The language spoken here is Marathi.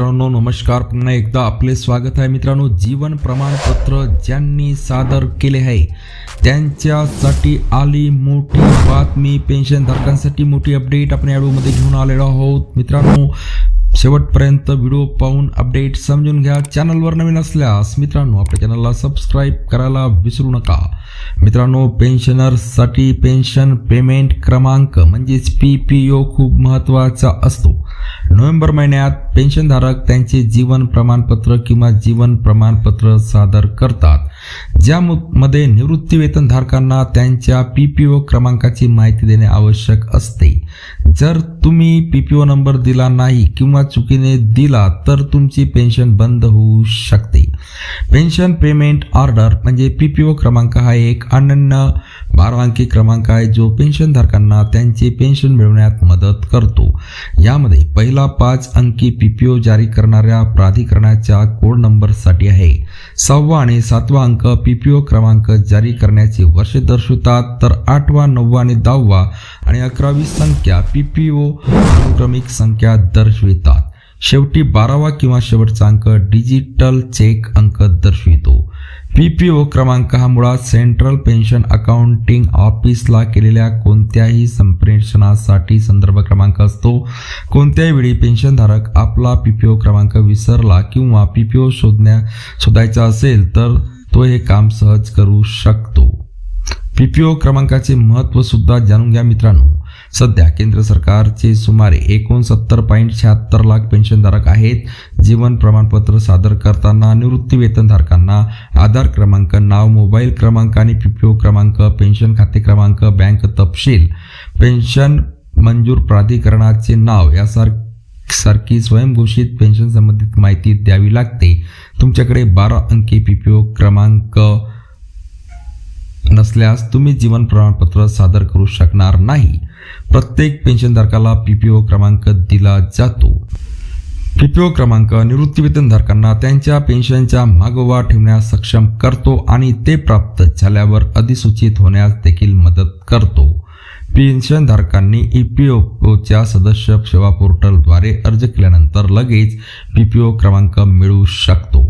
मित्रांनो नमस्कार. पुन्हा एकदा आपले स्वागत आहे मित्रांनो. जीवन प्रमाणपत्र ज्यांनी सादर केले आहे त्यांच्यासाठी आली मोठी बातमी. पेन्शनधारकांसाठी मोठी अपडेट आपण या व्हिडिओमध्ये घेऊन आलेलो आहोत. मित्रांनो शेवटपर्यंत व्हिडिओ पाहून अपडेट समजून घ्या. चॅनलवर नवीन असल्यास मित्रांनो आपल्या चॅनलला सबस्क्राईब करायला विसरू नका. मित्रांनो पेन्शनर्ससाठी पेन्शन पेमेंट क्रमांक म्हणजेच पी पी ओ खूप महत्त्वाचा असतो. नोव्हेंबर महिन्यात पेन्शनधारक त्यांचे जीवन प्रमाणपत्र किंवा जीवन प्रमाणपत्र सादर करतात. ज्यामध्ये निवृत्तीवेतनधारकांना त्यांच्या पी पी ओ क्रमांकाची माहिती देणे आवश्यक असते. जर तुम्ही पी पी ओ नंबर दिला नाही किंवा चुकीने दिला तर तुमची पेन्शन बंद होऊ शकते. पेन्शन पेमेंट ऑर्डर म्हणजे पी पी ओ क्रमांक हा एक अनन्य बारा अंकी क्रमांक आहे जो पेन्शनधारकांना त्यांचे पेन्शन मिळवण्यात मदत करतो. यामध्ये पहिला पाच अंकी पी पी ओ जारी करणाऱ्या प्राधिकरणाच्या कोड नंबरसाठी आहे. सहावा आणि सातवा अंक पी पी ओ क्रमांक जारी करण्याचे वर्ष दर्शवतात तर आठवा नववा आणि दहावा आणि अकरावी संख्या पी पी ओ अनुक्रमिक संख्या दर्शवितात. शेवटी बारावा किंवा शेवटचा अंक डिजिटल चेक अंक दर्शवितो. पी पी ओ क्रमांक हा मुळात सेंट्रल पेन्शन अकाउंटिंग ऑफिसला केलेल्या कोणत्याही संप्रेषणासाठी संदर्भ क्रमांक असतो. कोणत्याही वेळी पेन्शनधारक आपला पी पी ओ क्रमांक विसरला किंवा पी पी ओ शोधण्या शोधायचा असेल तर तो हे काम सहज करू शकतो. पी पी ओ क्रमांकाचे महत्त्वसुद्धा जाणून घ्या मित्रांनो. सध्या केंद्र सरकारचे सुमारे एकोणसत्तर पॉईंट शहात्तर लाख पेन्शनधारक आहेत. जीवन प्रमाणपत्र सादर करताना निवृत्ती वेतनधारकांना आधार क्रमांक नाव मोबाईल क्रमांक आणि पी पी ओ क्रमांक पेन्शन खाते क्रमांक बँक तपशील पेन्शन मंजूर प्राधिकरणाचे नाव यासार सारखी स्वयंघोषित पेन्शन संबंधित माहिती द्यावी लागते. तुमच्याकडे बारा अंकी पी पी ओ क्रमांक नसल्यास तुम्ही जीवन प्रमाणपत्र सादर करू शकणार नाही. प्रत्येक पेन्शनधारकाला पी पी ओ क्रमांक दिला जातो. पी पी ओ क्रमांक निवृत्तीवेतनधारकांना त्यांच्या पेन्शनच्या मागोवा ठेवण्यास सक्षम करतो आणि ते प्राप्त झाल्यावर अधिसूचित होण्यास देखील मदत करतो. पेन्शनधारकांनी ई पी ओच्या सदस्य सेवा पोर्टलद्वारे अर्ज केल्यानंतर लगेच पी पी ओ क्रमांक मिळू शकतो.